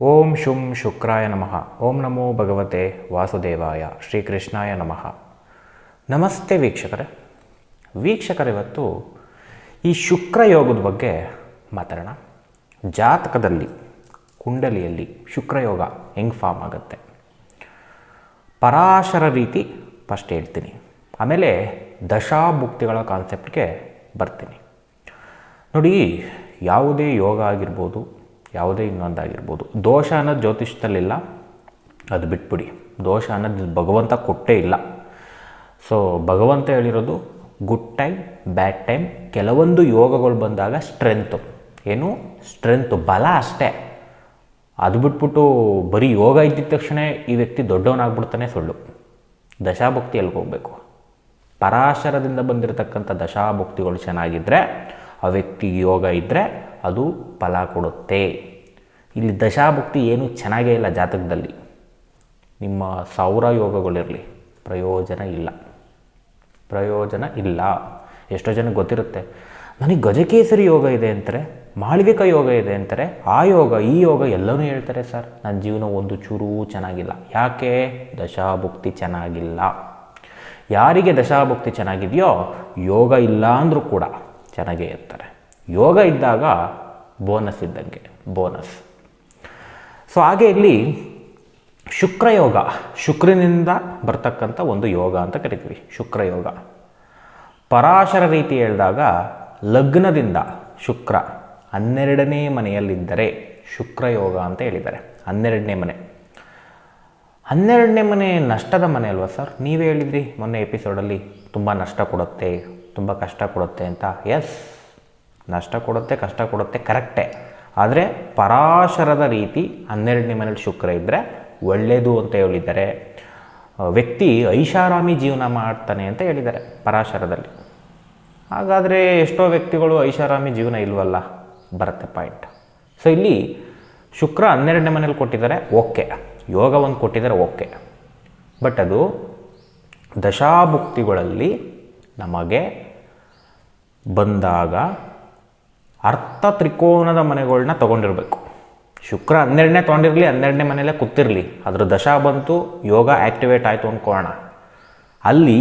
ಓಂ ಶುಂ ಶುಕ್ರಾಯ ನಮಃ. ಓಂ ನಮೋ ಭಗವತೆ ವಾಸುದೇವಾಯ ಶ್ರೀಕೃಷ್ಣಾಯ ನಮಃ. ನಮಸ್ತೆ ವೀಕ್ಷಕರೇ. ವೀಕ್ಷಕರು, ಇವತ್ತು ಈ ಶುಕ್ರ ಯೋಗದ ಬಗ್ಗೆ ಮಾತಾಡೋಣ. ಜಾತಕದಲ್ಲಿ, ಕುಂಡಲಿಯಲ್ಲಿ ಶುಕ್ರಯೋಗ ಹೆಂಗೆ ಫಾರ್ಮ್ ಆಗುತ್ತೆ? ಪರಾಶರ ರೀತಿ ಫಸ್ಟ್ ಹೇಳ್ತೀನಿ. ಆಮೇಲೆ ದಶಾಭುಕ್ತಿಗಳ ಕಾನ್ಸೆಪ್ಟ್ಗೆ ಬರ್ತೀನಿ. ನೋಡಿ, ಯಾವುದೇ ಯೋಗ ಆಗಿರ್ಬೋದು ಯಾವುದೇ ಇನ್ನೊಂದಾಗಿರ್ಬೋದು ದೋಷ ಅನ್ನೋದು ಜ್ಯೋತಿಷದಲ್ಲಿಲ್ಲ ಅದು ಬಿಟ್ಬಿಡಿ. ದೋಷ ಅನ್ನೋದು ಭಗವಂತ ಕೊಟ್ಟೇ ಇಲ್ಲ. ಸೊ ಭಗವಂತ ಹೇಳಿರೋದು ಗುಡ್ ಟೈಮ್ ಬ್ಯಾಡ್ ಟೈಮ್ ಕೆಲವೊಂದು ಯೋಗಗಳು ಬಂದಾಗ ಸ್ಟ್ರೆಂತು ಏನು? ಸ್ಟ್ರೆಂತು ಬಲ ಅಷ್ಟೇ. ಅದು ಬಿಟ್ಬಿಟ್ಟು ಬರೀ ಯೋಗ ಇದ್ದಿದ್ದ ತಕ್ಷಣ ಈ ವ್ಯಕ್ತಿ ದೊಡ್ಡವನಾಗ್ಬಿಡ್ತಾನೆ ಸುಳ್ಳು. ದಶಾಭಕ್ತಿ ಹೋಗಬೇಕು. ಪರಾಶರದಿಂದ ಬಂದಿರತಕ್ಕಂಥ ದಶಾಭಕ್ತಿಗಳು ಚೆನ್ನಾಗಿದ್ದರೆ ಆ ವ್ಯಕ್ತಿ ಯೋಗ ಇದ್ದರೆ ಅದು ಫಲ ಕೊಡುತ್ತೆ. ಇಲ್ಲಿ ದಶಾಭುಕ್ತಿ ಏನೂ ಚೆನ್ನಾಗೇ ಇಲ್ಲ ಜಾತಕದಲ್ಲಿ. ನಿಮ್ಮ ಸೌರ ಯೋಗಗಳಿರಲಿ, ಪ್ರಯೋಜನ ಇಲ್ಲ. ಪ್ರಯೋಜನ ಇಲ್ಲ. ಎಷ್ಟೋ ಜನಕ್ಕೆ ಗೊತ್ತಿರುತ್ತೆ, ನನಗೆ ಗಜಕೇಸರಿ ಯೋಗ ಇದೆ ಅಂತಾರೆ ಮಾಳ್ವಿಕ ಯೋಗ ಇದೆ ಅಂತಾರೆ, ಆ ಯೋಗ, ಈ ಯೋಗ ಎಲ್ಲನೂ ಹೇಳ್ತಾರೆ ಸರ್. ನನ್ನ ಜೀವನ ಒಂದು ಚೂರೂ ಚೆನ್ನಾಗಿಲ್ಲ. ಯಾಕೆ? ದಶಾಭುಕ್ತಿ ಚೆನ್ನಾಗಿಲ್ಲ. ಯಾರಿಗೆ ದಶಾಭುಕ್ತಿ ಚೆನ್ನಾಗಿದೆಯೋ ಯೋಗ ಇಲ್ಲ ಅಂದರೂ ಕೂಡ ಚೆನ್ನಾಗೇ ಇರ್ತಾರೆ. ಯೋಗ ಇದ್ದಾಗ ಬೋನಸ್ ಇದ್ದಂಗೆ ಬೋನಸ್ ಸೊ ಹಾಗೆ ಇಲ್ಲಿ ಶುಕ್ರಯೋಗ, ಶುಕ್ರನಿಂದ ಬರ್ತಕ್ಕಂಥ ಒಂದು ಯೋಗ ಅಂತ ಕರಿತೀವಿ, ಶುಕ್ರಯೋಗ. ಪರಾಶರ ರೀತಿ ಹೇಳಿದಾಗ ಲಗ್ನದಿಂದ ಶುಕ್ರ, ಹನ್ನೆರಡನೇ ಮನೆಯಲ್ಲಿದ್ದರೆ ಶುಕ್ರಯೋಗ ಅಂತ ಹೇಳಿದ್ದಾರೆ, ಹನ್ನೆರಡನೇ ಮನೆ. ಹನ್ನೆರಡನೇ ಮನೆ ನಷ್ಟದ ಮನೆ ಅಲ್ವಾ ಸರ್? ನೀವೇ ಹೇಳಿದ್ರಿ, ಮೊನ್ನೆ ಎಪಿಸೋಡಲ್ಲಿ ತುಂಬ ನಷ್ಟ ಕೊಡುತ್ತೆ, ತುಂಬ ಕಷ್ಟ ಕೊಡುತ್ತೆ ಅಂತ. ಎಸ್ ನಷ್ಟ ಕೊಡುತ್ತೆ, ಕಷ್ಟ ಕೊಡುತ್ತೆ, ಕರೆಕ್ಟೇ. ಆದರೆ ಪರಾಶರದ ರೀತಿ ಹನ್ನೆರಡನೇ ಮನೇಲಿ ಶುಕ್ರ ಇದ್ದರೆ ಒಳ್ಳೆಯದು ಅಂತ ಹೇಳಿದ್ದಾರೆ. ವ್ಯಕ್ತಿ ಐಷಾರಾಮಿ ಜೀವನ ಮಾಡ್ತಾನೆ ಅಂತ ಹೇಳಿದ್ದಾರೆ ಪರಾಶರದಲ್ಲಿ. ಹಾಗಾದರೆ ಎಷ್ಟೋ ವ್ಯಕ್ತಿಗಳು ಐಷಾರಾಮಿ ಜೀವನ ಇಲ್ವಲ್ಲ? ಬರುತ್ತೆ ಪಾಯಿಂಟ್. ಸೊ ಇಲ್ಲಿ ಶುಕ್ರ ಹನ್ನೆರಡನೇ ಮನೇಲಿ ಕೊಟ್ಟಿದ್ದಾರೆ, ಓಕೆ. ಯೋಗ ಒಂದು ಕೊಟ್ಟಿದ್ದಾರೆ, ಓಕೆ. ಬಟ್ ಅದು ದಶಾಭುಕ್ತಿಗಳಲ್ಲಿ ನಮಗೆ ಬಂದಾಗ ಅರ್ಥ ತ್ರಿಕೋನದ ಮನೆಗಳನ್ನ ತೊಗೊಂಡಿರಬೇಕು. ಶುಕ್ರ ಹನ್ನೆರಡನೇ ತೊಗೊಂಡಿರಲಿ, ಹನ್ನೆರಡನೇ ಮನೆಯಲ್ಲೇ ಕೂತಿರಲಿ. ಅದ್ರ ದಶಾ ಬಂತು, ಯೋಗ ಆ್ಯಕ್ಟಿವೇಟ್ ಆಯಿತು ಅಂದ್ಕೊಳ್ಳೋಣ ಅಲ್ಲಿ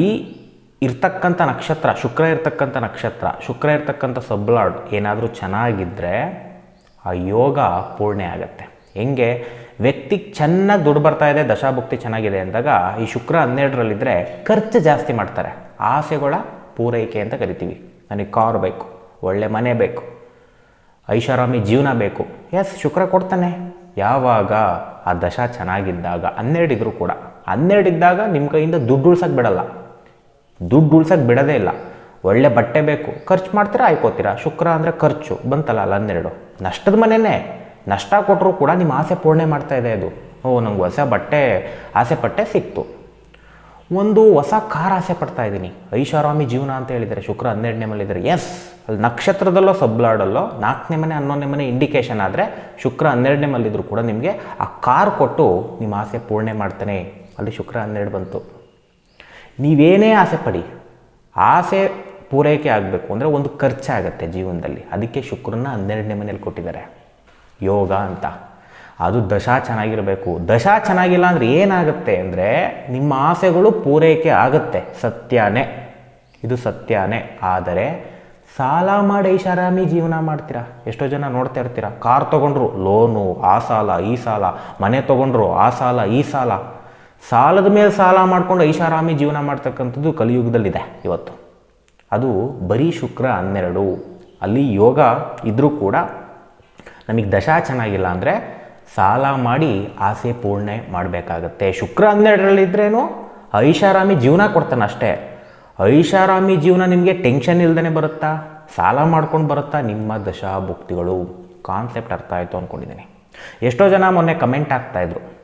ಇರ್ತಕ್ಕಂಥ ನಕ್ಷತ್ರ, ಶುಕ್ರ ಇರ್ತಕ್ಕಂಥ ನಕ್ಷತ್ರ, ಶುಕ್ರ ಇರ್ತಕ್ಕಂಥ ಸಬ್ಲಾಡ್ ಏನಾದರೂ ಚೆನ್ನಾಗಿದ್ದರೆ ಆ ಯೋಗ ಪೂರ್ಣೆ ಆಗುತ್ತೆ. ಹೆಂಗೆ? ವ್ಯಕ್ತಿಗೆ ಚೆನ್ನಾಗಿ ದುಡ್ಡು ಬರ್ತಾ ಇದೆ, ದಶಾಭುಕ್ತಿ ಚೆನ್ನಾಗಿದೆ ಅಂದಾಗ ಈ ಶುಕ್ರ ಹನ್ನೆರಡರಲ್ಲಿದ್ದರೆ ಖರ್ಚು ಜಾಸ್ತಿ ಮಾಡ್ತಾರೆ. ಆಸೆಗಳ ಪೂರೈಕೆ ಅಂತ ಕರಿತೀವಿ. ನನಗೆ ಕಾರ್ ಬೇಕು, ಒಳ್ಳೆ ಮನೆ ಬೇಕು ಐಷಾರಾಮಿ ಜೀವನ ಬೇಕು. ಎಸ್ ಶುಕ್ರ ಕೊಡ್ತಾನೆ. ಯಾವಾಗ ಆ ದಶ ಚೆನ್ನಾಗಿದ್ದಾಗ, ಹನ್ನೆರಡಿದ್ರು ಕೂಡ, ಹನ್ನೆರಡಿದ್ದಾಗ ನಿಮ್ಮ ಕೈಯಿಂದ ದುಡ್ಡು ಉಳ್ಸಕ್ಕೆ ಬಿಡಲ್ಲ. ದುಡ್ಡು ಉಳ್ಸಕ್ಕೆ ಬಿಡೋದೇ ಇಲ್ಲ. ಒಳ್ಳೆ ಬಟ್ಟೆ ಬೇಕು. ಖರ್ಚು ಮಾಡ್ತೀರಾ? ಆಯ್ಕೋತೀರಾ? ಶುಕ್ರ ಅಂದರೆ ಖರ್ಚು. ಬಂತಲ್ಲ ಅಲ್ಲ ಹನ್ನೆರಡು. ನಷ್ಟದ ಮನೆಯೇ ನಷ್ಟ ಕೊಟ್ಟರು ಕೂಡ ನಿಮ್ಮ ಆಸೆ ಪೂರ್ಣೆ ಮಾಡ್ತಾ ಇದೆ ಅದು. ಓ, ನಂಗೆ ಹೊಸ ಬಟ್ಟೆ, ಆಸೆ ಪಟ್ಟೆ ಸಿಕ್ತು. ಒಂದು ಹೊಸ ಕಾರ್ ಆಸೆ ಪಡ್ತಾ ಇದ್ದೀನಿ. ಐಷಾರಾಮಿ ಜೀವನ ಅಂತ ಹೇಳಿದರೆ ಶುಕ್ರ ಹನ್ನೆರಡನೇ ಮನೇಲಿದ್ದಾರೆ ಎಸ್ ಅಲ್ಲಿ ನಕ್ಷತ್ರದಲ್ಲೋ, ಸಬ್ಲಾಡಲ್ಲೋ, ನಾಲ್ಕನೇ ಮನೆ, ಹನ್ನೊಂದನೇ ಮನೆ ಇಂಡಿಕೇಶನ್ ಆದರೆ ಶುಕ್ರ ಹನ್ನೆರಡನೇ ಮಲ್ಲಿದ್ರು ಕೂಡ ನಿಮಗೆ ಆ ಕಾರ್ ಕೊಟ್ಟು ನಿಮ್ಮ ಆಸೆ ಪೂರ್ಣೆ ಮಾಡ್ತಾನೆ. ಅಲ್ಲಿ ಶುಕ್ರ ಹನ್ನೆರಡು ಬಂತು. ನೀವೇನೇ ಆಸೆ ಪಡಿ, ಆಸೆ ಪೂರೈಕೆ ಆಗಬೇಕು ಅಂದರೆ ಒಂದು ಖರ್ಚಾಗತ್ತೆ ಜೀವನದಲ್ಲಿ. ಅದಕ್ಕೆ ಶುಕ್ರನ ಹನ್ನೆರಡನೇ ಮನೇಲಿ ಕೊಟ್ಟಿದ್ದಾರೆ. ಯೋಗ ಅಂತ. ಅದು ದಶಾ ಚೆನ್ನಾಗಿರಬೇಕು. ದಶಾ ಚೆನ್ನಾಗಿಲ್ಲ ಅಂದರೆ ಏನಾಗುತ್ತೆ ಅಂದರೆ ನಿಮ್ಮ ಆಸೆಗಳು ಪೂರೈಕೆ ಆಗುತ್ತೆ. ಸತ್ಯನೇ. ಇದು ಸತ್ಯನೇ. ಆದರೆ ಸಾಲ ಮಾಡಿ ಐಷಾರಾಮಿ ಜೀವನ ಮಾಡ್ತೀರಾ? ಎಷ್ಟೋ ಜನ ನೋಡ್ತಾ ಇರ್ತೀರಾ? ಕಾರ್ ತೊಗೊಂಡ್ರು ಲೋನು, ಆ ಸಾಲ, ಈ ಸಾಲ. ಮನೆ ತೊಗೊಂಡ್ರು ಆ ಸಾಲ, ಈ ಸಾಲ. ಸಾಲದ ಮೇಲೆ ಸಾಲ ಮಾಡ್ಕೊಂಡು ಐಷಾರಾಮಿ ಜೀವನ ಮಾಡ್ತಕ್ಕಂಥದ್ದು ಕಲಿಯುಗದಲ್ಲಿದೆ ಇವತ್ತು. ಅದು ಬರೀ ಶುಕ್ರ ಹನ್ನೆರಡು. ಅಲ್ಲಿ ಯೋಗ ಇದ್ದರೂ ಕೂಡ ನಮಗೆ ದಶಾ ಚೆನ್ನಾಗಿಲ್ಲ ಅಂದರೆ ಸಾಲ ಮಾಡಿ ಆಸೆ ಪೂರ್ಣೆ ಮಾಡಬೇಕಾಗತ್ತೆ. ಶುಕ್ರ ಹನ್ನೆರಡರಲ್ಲಿದ್ರೇನು ಐಷಾರಾಮಿ ಜೀವನ ಕೊಡ್ತಾನೆ ಅಷ್ಟೇ. ಐಷಾರಾಮಿ ಜೀವನ ನಿಮಗೆ ಟೆನ್ಷನ್ ಇಲ್ದೇ ಬರುತ್ತಾ? ಸಾಲ ಮಾಡ್ಕೊಂಡು ಬರುತ್ತಾ? ನಿಮ್ಮ ದಶಾ ಭುಕ್ತಿಗಳು ಕಾನ್ಸೆಪ್ಟ್ ಅರ್ಥ ಆಯಿತು ಅಂದ್ಕೊಂಡಿದ್ದೀನಿ ಎಷ್ಟೋ ಜನ ಮೊನ್ನೆ ಕಮೆಂಟ್ ಆಗ್ತಾಯಿದ್ರು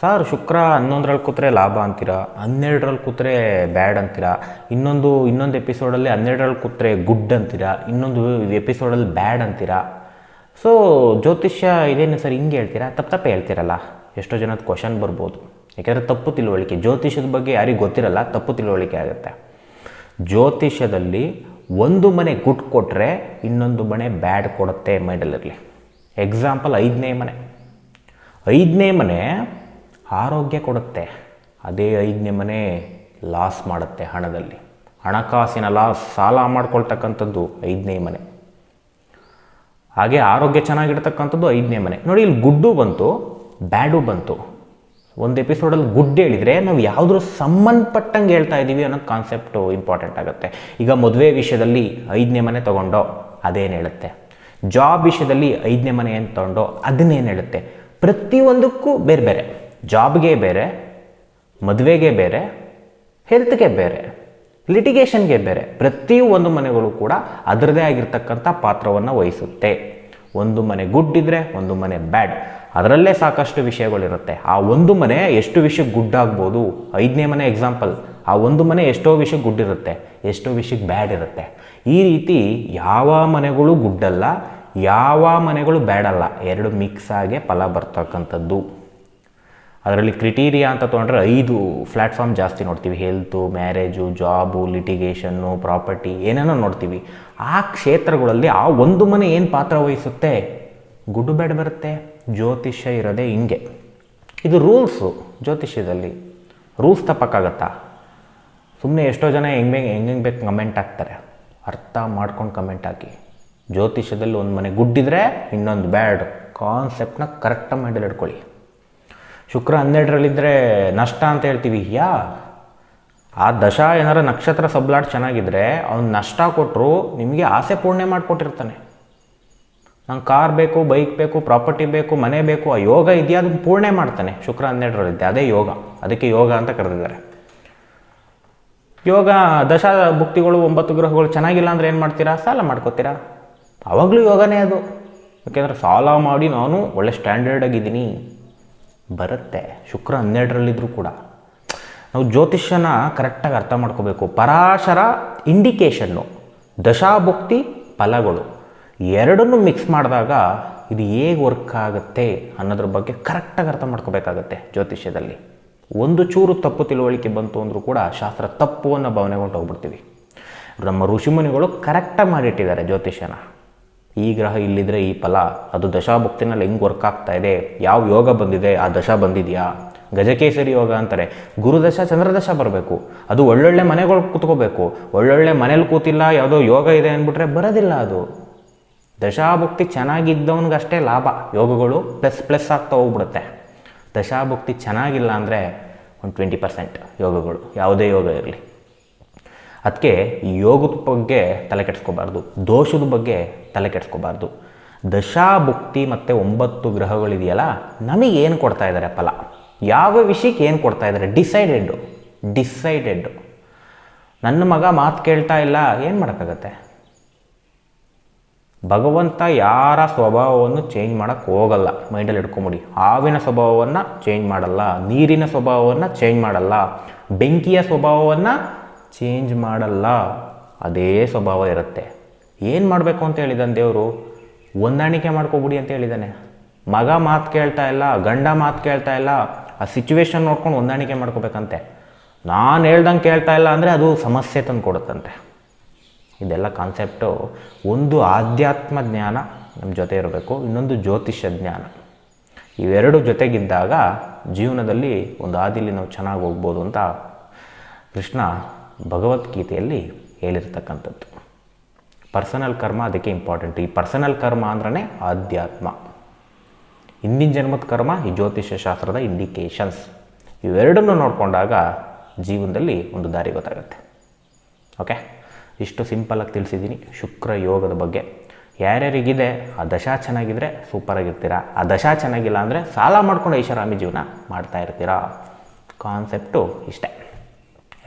ಸರ್, ಶುಕ್ರ ಹನ್ನೊಂದರಲ್ಲಿ ಕೂತ್ರೆ ಲಾಭ ಅಂತೀರಾ? ಹನ್ನೆರಡರಲ್ಲಿ ಕೂತ್ರೆ ಬ್ಯಾಡ್ ಅಂತೀರಾ? ಇನ್ನೊಂದು ಇನ್ನೊಂದು ಎಪಿಸೋಡಲ್ಲಿ ಹನ್ನೆರಡರಲ್ಲಿ ಕೂತ್ರೆ ಗುಡ್ ಅಂತೀರಾ? ಇನ್ನೊಂದು ಎಪಿಸೋಡಲ್ಲಿ ಬ್ಯಾಡ್ ಅಂತೀರಾ? ಸೊ ಜ್ಯೋತಿಷ್ಯ ಇದೇನು ಸರ್ ಹಿಂಗೆ ಹೇಳ್ತೀರಾ? ತಪ್ಪು ತಪ್ಪೇ ಹೇಳ್ತೀರಲ್ಲ? ಎಷ್ಟೋ ಜನದ ಕ್ವಶನ್ ಬರ್ಬೋದು. ಯಾಕೆಂದರೆ ತಪ್ಪು ತಿಳುವಳಿಕೆ, ಜ್ಯೋತಿಷ್ಯದ ಬಗ್ಗೆ ಯಾರಿಗೆ ಗೊತ್ತಿರಲ್ಲ, ತಪ್ಪು ತಿಳುವಳಿಕೆ ಆಗುತ್ತೆ. ಜ್ಯೋತಿಷ್ಯದಲ್ಲಿ ಒಂದು ಮನೆ ಗುಡ್ ಕೊಟ್ಟರೆ ಇನ್ನೊಂದು ಮನೆ ಬ್ಯಾಡ್ ಕೊಡುತ್ತೆ ಮೈಂಡಲ್ಲಿರಲಿ. ಎಕ್ಸಾಂಪಲ್ ಐದನೇ ಮನೆ. ಐದನೇ ಮನೆ ಆರೋಗ್ಯ ಕೊಡುತ್ತೆ. ಅದೇ ಐದನೇ ಮನೆ ಲಾಸ್ ಮಾಡುತ್ತೆ ಹಣದಲ್ಲಿ. ಹಣಕಾಸಿನ ಲಾಸ್ ಸಾಲ ಮಾಡ್ಕೊಳ್ತಕ್ಕಂಥದ್ದು ಐದನೇ ಮನೆ. ಹಾಗೆ ಆರೋಗ್ಯ ಚೆನ್ನಾಗಿರ್ತಕ್ಕಂಥದ್ದು ಐದನೇ ಮನೆ. ನೋಡಿ, ಇಲ್ಲಿ ಗುಡ್ಡು ಬಂತು, ಬ್ಯಾಡು ಬಂತು. ಒಂದು ಎಪಿಸೋಡಲ್ಲಿ ಗುಡ್ ಹೇಳಿದರೆ ನಾವು ಯಾವುದ್ರೂ ಸಂಬಂಧಪಟ್ಟಂಗೆ ಹೇಳ್ತಾ ಇದ್ದೀವಿ ಅನ್ನೋ ಕಾನ್ಸೆಪ್ಟು ಇಂಪಾರ್ಟೆಂಟ್ ಆಗುತ್ತೆ. ಈಗ ಮದುವೆ ವಿಷಯದಲ್ಲಿ ಐದನೇ ಮನೆ ತೊಗೊಂಡೋ, ಅದೇನು ಹೇಳುತ್ತೆ? ಜಾಬ್ ವಿಷಯದಲ್ಲಿ ಐದನೇ ಮನೆ ಏನು ತೊಗೊಂಡೋ, ಅದನ್ನೇನು ಹೇಳುತ್ತೆ? ಪ್ರತಿಯೊಂದಕ್ಕೂ ಬೇರೆ ಬೇರೆ. ಜಾಬ್ಗೆ ಬೇರೆ, ಮದುವೆಗೆ ಬೇರೆ ಹೆಲ್ತ್ಗೆ ಬೇರೆ. ಲಿಟಿಗೇಷನ್ಗೆ ಬೇರೆ ಪ್ರತಿಯೊಂದು ಮನೆಗಳು ಕೂಡ ಅದರದೇ ಆಗಿರ್ತಕ್ಕಂಥ ಪಾತ್ರವನ್ನು ವಹಿಸುತ್ತೆ. ಒಂದು ಮನೆ ಗುಡ್ ಇದ್ದರೆ ಒಂದು ಮನೆ ಬ್ಯಾಡ್ ಅದರಲ್ಲೇ ಸಾಕಷ್ಟು ವಿಷಯಗಳಿರುತ್ತೆ. ಆ ಒಂದು ಮನೆ ಎಷ್ಟು ವಿಷಯ ಗುಡ್ ಆಗ್ಬೋದು? ಐದನೇ ಮನೆ ಎಕ್ಸಾಂಪಲ್ ಆ ಒಂದು ಮನೆ ಎಷ್ಟೋ ವಿಷಯ ಗುಡ್ ಇರುತ್ತೆ, ಎಷ್ಟೋ ವಿಷಯಕ್ಕೆ ಬ್ಯಾಡ್ ಇರುತ್ತೆ. ಈ ರೀತಿ ಯಾವ ಮನೆಗಳು ಗುಡ್ಡಲ್ಲ ಯಾವ ಮನೆಗಳು ಬ್ಯಾಡಲ್ಲ ಎರಡು ಮಿಕ್ಸ್ ಆಗಿ ಫಲ ಬರ್ತಕ್ಕಂಥದ್ದು. ಅದರಲ್ಲಿ ಕ್ರಿಟೀರಿಯಾ ಅಂತ ತೊಗೊಂಡ್ರೆ ಐದು ಪ್ಲ್ಯಾಟ್ಫಾರ್ಮ್ ಜಾಸ್ತಿ ನೋಡ್ತೀವಿ. Health marriage job litigation property ಏನೇನೋ ನೋಡ್ತೀವಿ. ಆ ಕ್ಷೇತ್ರಗಳಲ್ಲಿ ಆ ಒಂದು ಮನೆ ಏನು ಪಾತ್ರ ವಹಿಸುತ್ತೆ? ಗುಡ್ಡು ಬ್ಯಾಡ್ ಬರುತ್ತೆ. ಜ್ಯೋತಿಷ್ಯ ಇರೋದೇ ಹಿಂಗೆ. ಇದು ರೂಲ್ಸು ಜ್ಯೋತಿಷ್ಯದಲ್ಲಿ. ರೂಲ್ಸ್ ತಪ್ಪಕ್ಕಾಗತ್ತಾ? ಸುಮ್ಮನೆ ಎಷ್ಟೋ ಜನ ಹೆಂಗೆ ಹೆಂಗೆ ಹೆಂಗೆ ಬೇಕು ಕಮೆಂಟ್ ಹಾಕ್ತಾರೆ. ಅರ್ಥ ಮಾಡ್ಕೊಂಡು ಕಮೆಂಟ್ ಹಾಕಿ. ಜ್ಯೋತಿಷ್ಯದಲ್ಲಿ ಒಂದು ಮನೆ ಗುಡ್ಡಿದ್ರೆ ಇನ್ನೊಂದು ಬ್ಯಾಡ್ ಕಾನ್ಸೆಪ್ಟ್ನ ಕರೆಕ್ಟಾಗಿ ಮೈಂಡಲ್ಲಿ ಇಟ್ಕೊಳ್ಳಿ. ಶುಕ್ರ ಹನ್ನೆರಡರಲ್ಲಿದ್ದರೆ ನಷ್ಟ ಅಂತ ಹೇಳ್ತೀವಿ. ಯಾ? ಆ ದಶ ಏನಾರ ನಕ್ಷತ್ರ ಸಬ್ಲಾಟ್ ಚೆನ್ನಾಗಿದ್ದರೆ ಅವ್ನು ನಷ್ಟ ಕೊಟ್ಟರು ನಿಮಗೆ ಆಸೆ ಪೂರ್ಣೆ ಮಾಡಿಕೊಟ್ಟಿರ್ತಾನೆ. ನಂಗೆ ಕಾರ್ ಬೇಕು, ಬೈಕ್ ಬೇಕು, ಪ್ರಾಪರ್ಟಿ ಬೇಕು, ಮನೆ ಬೇಕು, ಆ ಯೋಗ ಇದೆಯಾ ಅದನ್ನು ಪೂರ್ಣೆ ಮಾಡ್ತಾನೆ ಶುಕ್ರ ಹನ್ನೆರಡರಲ್ಲಿದ್ದೆ. ಅದೇ ಯೋಗ. ಅದಕ್ಕೆ ಯೋಗ ಅಂತ ಕರೆದಿದ್ದಾರೆ. ಯೋಗ, ದಶ ಭುಕ್ತಿಗಳು, ಒಂಬತ್ತು ಗ್ರಹಗಳು ಚೆನ್ನಾಗಿಲ್ಲ ಅಂದರೆ ಏನು ಮಾಡ್ತೀರಾ? ಸಾಲ ಮಾಡ್ಕೋತೀರಾ? ಆವಾಗಲೂ ಯೋಗನೇ ಅದು. ಯಾಕೆಂದರೆ ಸಾಲ ಮಾಡಿ ನಾನು ಒಳ್ಳೆ ಸ್ಟ್ಯಾಂಡರ್ಡ್ ಆಗಿದ್ದೀನಿ. ಬರುತ್ತೆ. ಶುಕ್ರ ಹನ್ನೆರಡರಲ್ಲಿದ್ದರೂ ಕೂಡ. ನಾವು ಜ್ಯೋತಿಷ್ಯನ ಕರೆಕ್ಟಾಗಿ ಅರ್ಥ ಮಾಡ್ಕೋಬೇಕು. ಪರಾಶರ ಇಂಡಿಕೇಷನ್ನು ದಶಾಭುಕ್ತಿ ಫಲಗಳು ಎರಡನ್ನೂ ಮಿಕ್ಸ್ ಮಾಡಿದಾಗ ಇದು ಹೇಗೆ ವರ್ಕ್ ಆಗುತ್ತೆ ಅನ್ನೋದ್ರ ಬಗ್ಗೆ ಕರೆಕ್ಟಾಗಿ ಅರ್ಥ ಮಾಡ್ಕೋಬೇಕಾಗತ್ತೆ ಜ್ಯೋತಿಷ್ಯದಲ್ಲಿ. ಒಂದು ಚೂರು ತಪ್ಪು ತಿಳುವಳಿಕೆ ಬಂತು ಅಂದರೂ ಕೂಡ ಶಾಸ್ತ್ರ ತಪ್ಪು ಅನ್ನೋ ಭಾವನೆಗೊಂಡು ಹೋಗ್ಬಿಡ್ತೀವಿ. ನಮ್ಮ ಋಷಿಮುನಿಗಳು ಕರೆಕ್ಟಾಗಿ ಮಾಡಿಟ್ಟಿದ್ದಾರೆ ಜ್ಯೋತಿಷ್ಯನ. ಈ ಗ್ರಹ ಇಲ್ಲಿದ್ರೆ ಈ ಫಲ. ಅದು ದಶಾಭುಕ್ತಿನಲ್ಲಿ ಹೆಂಗೆ ವರ್ಕ್ ಆಗ್ತಾ ಇದೆ? ಯಾವ ಯೋಗ ಬಂದಿದೆ? ಆ ದಶ ಬಂದಿದೆಯಾ? ಗಜಕೇಸರಿ ಯೋಗ ಅಂತಾರೆ. ಗುರುದಶ ಚಂದ್ರದಶ ಬರಬೇಕು. ಅದು ಒಳ್ಳೊಳ್ಳೆ ಮನೆಗಳು ಕೂತ್ಕೋಬೇಕು. ಒಳ್ಳೊಳ್ಳೆ ಮನೇಲಿ ಕೂತಿಲ್ಲ, ಯಾವುದೋ ಯೋಗ ಇದೆ ಅಂದ್ಬಿಟ್ರೆ ಬರೋದಿಲ್ಲ ಅದು. ದಶಾಭುಕ್ತಿ ಚೆನ್ನಾಗಿದ್ದವನಿಗಷ್ಟೇ ಲಾಭ. ಯೋಗಗಳು ಪ್ಲಸ್ ಪ್ಲಸ್ ಆಗ್ತಾ ಹೋಗ್ಬಿಡುತ್ತೆ. ದಶಾಭುಕ್ತಿ ಚೆನ್ನಾಗಿಲ್ಲ ಅಂದರೆ ಒಂದು ಟ್ವೆಂಟಿ ಪರ್ಸೆಂಟ್ ಯೋಗಗಳು, ಯಾವುದೇ ಯೋಗ ಇರಲಿ. ಅದಕ್ಕೆ ಯೋಗದ ಬಗ್ಗೆ ತಲೆ ಕೆಡಿಸ್ಕೋಬಾರ್ದು, ದೋಷದ ಬಗ್ಗೆ ತಲೆ ದಶಾ ದಶಾಭುಕ್ತಿ ಮತ್ತು ಒಂಬತ್ತು ಗ್ರಹಗಳಿದೆಯಲ್ಲ, ನಮಗೇನು ಕೊಡ್ತಾ ಇದ್ದಾರೆ ಫಲ? ಯಾವ ವಿಷಯಕ್ಕೆ ಏನು ಕೊಡ್ತಾ ಇದ್ದಾರೆ ಡಿಸೈಡೆಡ್ಡು ಡಿಸೈಡೆಡ್ಡು ನನ್ನ ಮಗ ಮಾತು ಕೇಳ್ತಾ ಇಲ್ಲ, ಏನು ಮಾಡೋಕ್ಕಾಗತ್ತೆ? ಭಗವಂತ ಯಾರ ಸ್ವಭಾವವನ್ನು ಚೇಂಜ್ ಮಾಡೋಕ್ಕೆ ಹೋಗಲ್ಲ. ಮೈಂಡಲ್ಲಿ ಇಟ್ಕೊಂಬಿಡಿ. ಹಾವಿನ ಸ್ವಭಾವವನ್ನು ಚೇಂಜ್ ಮಾಡಲ್ಲ, ನೀರಿನ ಸ್ವಭಾವವನ್ನು ಚೇಂಜ್ ಮಾಡಲ್ಲ, ಬೆಂಕಿಯ ಸ್ವಭಾವವನ್ನು ಚೇಂಜ್ ಮಾಡಲ್ಲ, ಅದೇ ಸ್ವಭಾವ ಇರುತ್ತೆ. ಏನು ಮಾಡಬೇಕು ಅಂತ ಹೇಳಿದಾನೆ ದೇವರು? ಹೊಂದಾಣಿಕೆ ಮಾಡ್ಕೊಬಿಡಿ ಅಂತ ಹೇಳಿದ್ದಾನೆ ಮಗ ಮಾತು ಕೇಳ್ತಾ ಇಲ್ಲ, ಗಂಡ ಮಾತು ಕೇಳ್ತಾ ಇಲ್ಲ, ಆ ಸಿಚುವೇಶನ್ ನೋಡ್ಕೊಂಡು ಹೊಂದಾಣಿಕೆ ಮಾಡ್ಕೋಬೇಕಂತೆ. ನಾನು ಹೇಳ್ದಂಗೆ ಕೇಳ್ತಾ ಇಲ್ಲ ಅಂದರೆ ಅದು ಸಮಸ್ಯೆ ತಂದು ಕೊಡುತ್ತಂತೆ. ಇದೆಲ್ಲ ಕಾನ್ಸೆಪ್ಟು ಒಂದು ಆಧ್ಯಾತ್ಮ ಜ್ಞಾನ ನಮ್ಮ ಜೊತೆ ಇರಬೇಕು, ಇನ್ನೊಂದು ಜ್ಯೋತಿಷ್ಯ ಜ್ಞಾನ. ಇವೆರಡು ಜೊತೆಗಿದ್ದಾಗ ಜೀವನದಲ್ಲಿ ಒಂದು ಆದಿಲಿ ನಾವು ಚೆನ್ನಾಗಿ ಹೋಗ್ಬೋದು ಅಂತ ಕೃಷ್ಣ ಭಗವದ್ಗೀತೆಯಲ್ಲಿ ಹೇಳಿರ್ತಕ್ಕಂಥದ್ದು. ಪರ್ಸನಲ್ ಕರ್ಮ ಅದಕ್ಕೆ ಇಂಪಾರ್ಟೆಂಟ್ ಈ ಪರ್ಸನಲ್ ಕರ್ಮ ಅಂದ್ರೆ ಆಧ್ಯಾತ್ಮ. ಹಿಂದಿನ ಜನ್ಮದ ಕರ್ಮ ಈ ಜ್ಯೋತಿಷ್ಯ ಶಾಸ್ತ್ರದ ಇಂಡಿಕೇಶನ್ಸ್ ಇವೆರಡನ್ನು ನೋಡಿಕೊಂಡಾಗ ಜೀವನದಲ್ಲಿ ಒಂದು ದಾರಿ ಗೊತ್ತಾಗುತ್ತೆ. ಓಕೆ ಇಷ್ಟು ಸಿಂಪಲಾಗಿ ತಿಳಿಸಿದ್ದೀನಿ ಶುಕ್ರ ಯೋಗದ ಬಗ್ಗೆ. ಯಾರ್ಯಾರಿಗಿದೆ? ಆ ದಶಾ ಚೆನ್ನಾಗಿದ್ದರೆ ಸೂಪರಾಗಿರ್ತೀರ ಆ ದಶಾ ಚೆನ್ನಾಗಿಲ್ಲ ಅಂದರೆ ಸಾಲ ಮಾಡ್ಕೊಂಡು ಐಷಾರಾಮಿ ಜೀವನ ಮಾಡ್ತಾ ಇರ್ತೀರಾ? ಕಾನ್ಸೆಪ್ಟು ಇಷ್ಟೇ.